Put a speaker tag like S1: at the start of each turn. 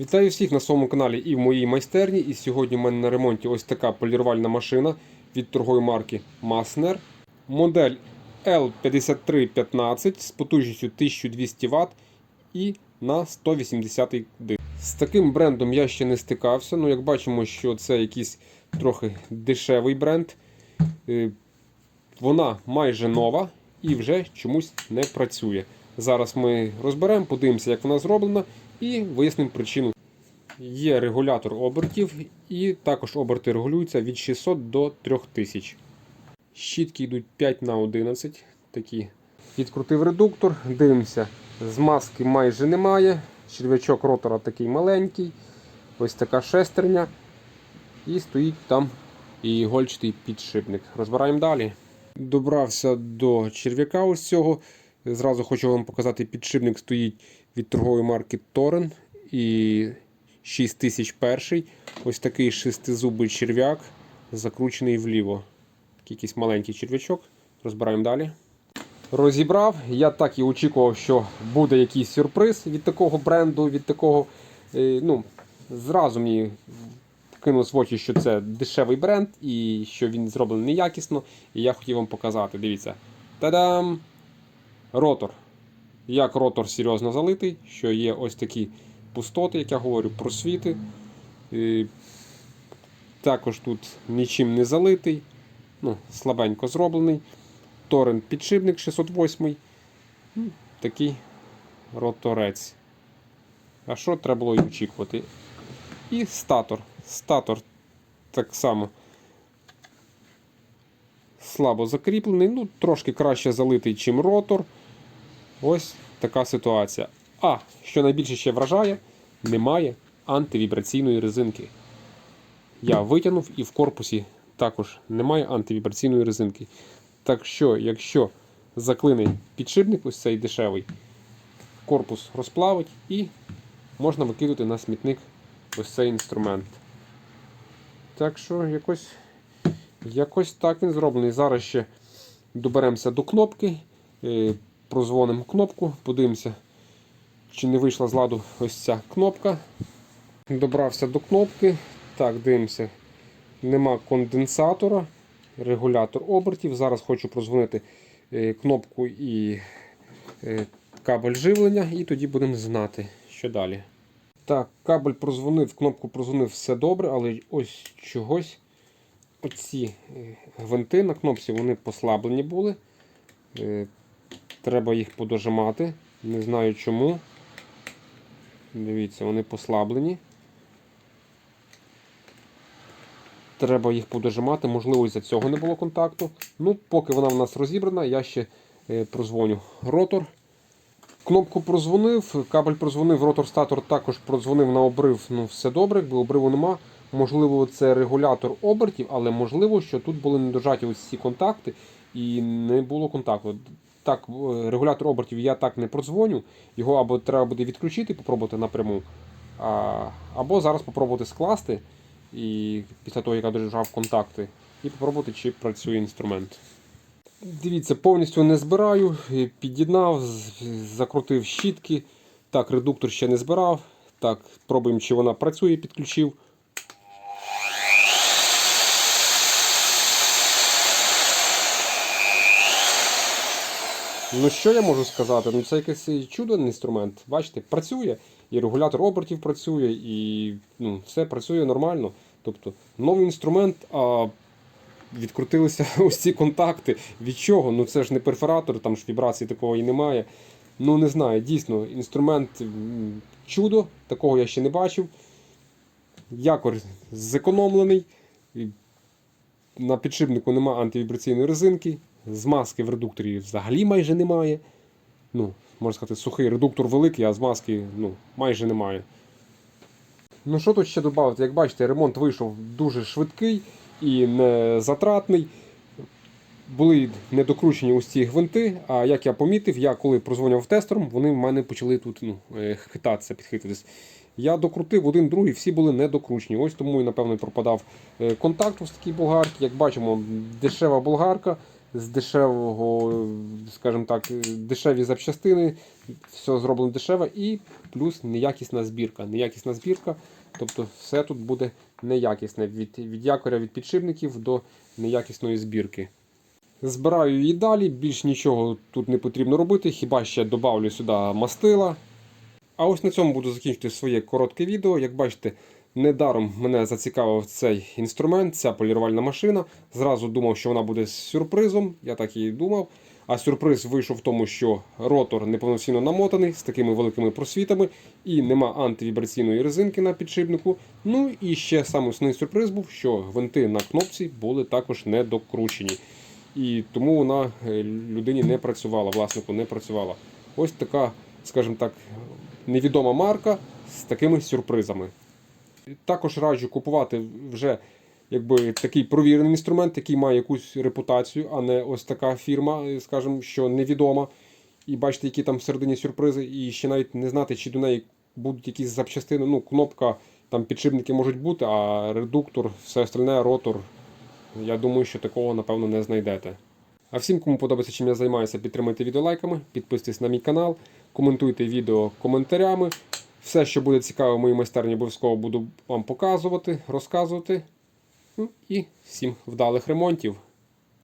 S1: Вітаю всіх на своєму каналі і в моїй майстерні. І сьогодні в мене на ремонті ось така полірувальна машина від торгової марки Massner. Модель L5315 з потужністю 1200 Вт і на 180 диск. З таким брендом я ще не стикався. Ну, як бачимо, що це якийсь трохи дешевий бренд. Е, Вона майже нова і вже чомусь не працює. Зараз ми розберемо, подивимося, як вона зроблена, і вияснимо причину. Є регулятор обертів, і також оберти регулюються від 600 до 3000. Щітки йдуть 5 на 11 такі. Відкрутив редуктор, дивимося, змазки майже немає. Черв'ячок ротора такий маленький. Ось така шестерня. І стоїть там і ігольчатий підшипник. Розбираємо далі. Добрався до черв'яка ось цього. Зразу хочу вам показати, підшипник стоїть від торгової марки Торен і 6001. Ось такий шестизубий черв'як, закручений вліво. Такий якийсь маленький черв'ячок. Розбираємо далі. Розібрав. Я так і очікував, що буде якийсь сюрприз від такого бренду, від такого. е, Ну, зразу мені кинулось в очі, що це дешевий бренд і що він зроблений неякісно. І я хотів вам показати. Дивіться. Та-дам! Ротор. Як ротор серйозно залитий, що є ось такі пустоти, як я говорю, просвіти. І також тут нічим не залитий, ну, слабенько зроблений. Торен підшипник 608. Ну, Такий роторець. А що треба було очікувати? І статор. Статор так само слабо закріплений, ну, трошки краще залитий, чим ротор. Ось така ситуація. А, що найбільше ще вражає, немає антивібраційної резинки. Я витягнув і в корпусі також немає антивібраційної резинки. Так що, якщо заклине підшипник, ось цей дешевий, корпус розплавить і можна викидати на смітник ось цей інструмент. Так що якось, якось так він зроблений. Зараз ще доберемося до кнопки, е, прозвонимо кнопку, подивимося, чи не вийшла з ладу ось ця кнопка. Добрався до кнопки. Так, дивимося. Нема конденсатора, регулятор обертів. Зараз хочу прозвонити е, кнопку і е, кабель живлення, і тоді будемо знати, що далі. Так, кабель прозвонив, кнопку прозвонив, все добре, але ось чогось оці е, гвинти на кнопці вони послаблені були. Треба їх подожимати. Не знаю чому. Дивіться, вони послаблені. Треба їх подожимати, можливо, із-за цього не було контакту. Ну, поки вона в нас розібрана, я ще е, прозвоню ротор. Кнопку прозвонив, кабель прозвонив, ротор статор також прозвонив на обрив. Ну, все добре, якби обриву нема. Можливо, це регулятор обертів, але можливо, що тут були недожаті ось ці контакти і не було контакту. Так, е, регулятор обертів я так не прозвоню. Його або треба буде відключити, попробувати напряму, або зараз попробувати скласти і після того, як я дожав контакти, і попробувати, чи працює інструмент. Дивіться, повністю не збираю, е, під'єднав, закрутив щітки. Так, редуктор ще не збирав. Так, пробуємо, чи вона працює, підключив. Ну, що я можу сказати? Ну, це якийсь чудовий інструмент. Бачите, працює. І регулятор обертів працює, і ну, все працює нормально. Тобто новий інструмент, а відкрутилися ось ці контакти. Від чого? Ну це ж не перфоратор, там ж вібрації такого і немає. Ну не знаю, дійсно, інструмент чудо, такого я ще не бачив. Якор зекономлений. На підшипнику немає антивібраційної резинки. Змазки в редукторі взагалі майже немає. Ну, можна сказати, сухий редуктор великий, а змазки ну, майже немає. Ну що тут ще додати? Як бачите, ремонт вийшов дуже швидкий і не затратний. Були недокручені ось ці гвинти, а як я помітив, я коли прозвонював тестером, вони в мене почали тут ну, е, хитатися, підхититись. Я докрутив один, другий, всі були недокручені. Ось тому і, напевно, пропадав е, контакт ось такій болгарці. Як бачимо, дешева болгарка, з дешевого, скажімо так, дешеві запчастини, все зроблено дешево і плюс неякісна збірка. Неякісна збірка, тобто все тут буде неякісне від, від якоря від підшипників до неякісної збірки. Збираю її далі, більш нічого тут не потрібно робити, хіба ще додавлю сюди мастила. А ось на цьому буду закінчити своє коротке відео. Як бачите, недаром мене зацікавив цей інструмент, ця полірувальна машина. Зразу думав, що вона буде сюрпризом, я так і думав. А сюрприз вийшов в тому, що ротор неповноцінно намотаний з такими великими просвітами, і нема антивібраційної резинки на підшипнику. Ну і ще саме основний сюрприз був, що гвинти на кнопці були також не докручені. І тому вона е, людині не працювала, власнику не працювала. Ось така, скажімо так, невідома марка з такими сюрпризами. Також раджу купувати вже якби, такий провірений інструмент, який має якусь репутацію, а не ось така фірма, е, скажімо, що невідома. І бачите, які там всередині сюрпризи, і ще навіть не знати, чи до неї будуть якісь запчастини. Ну, кнопка, там підшипники можуть бути, а редуктор, все остальне, ротор. Я думаю, що такого, напевно, не знайдете. А всім, кому подобається, чим я займаюся, підтримайте відео лайками, підписуйтесь на мій канал, коментуйте відео коментарями. Все, що буде цікаво в моїй майстерні, обов'язково буду вам показувати, розказувати. Ну і всім вдалих ремонтів.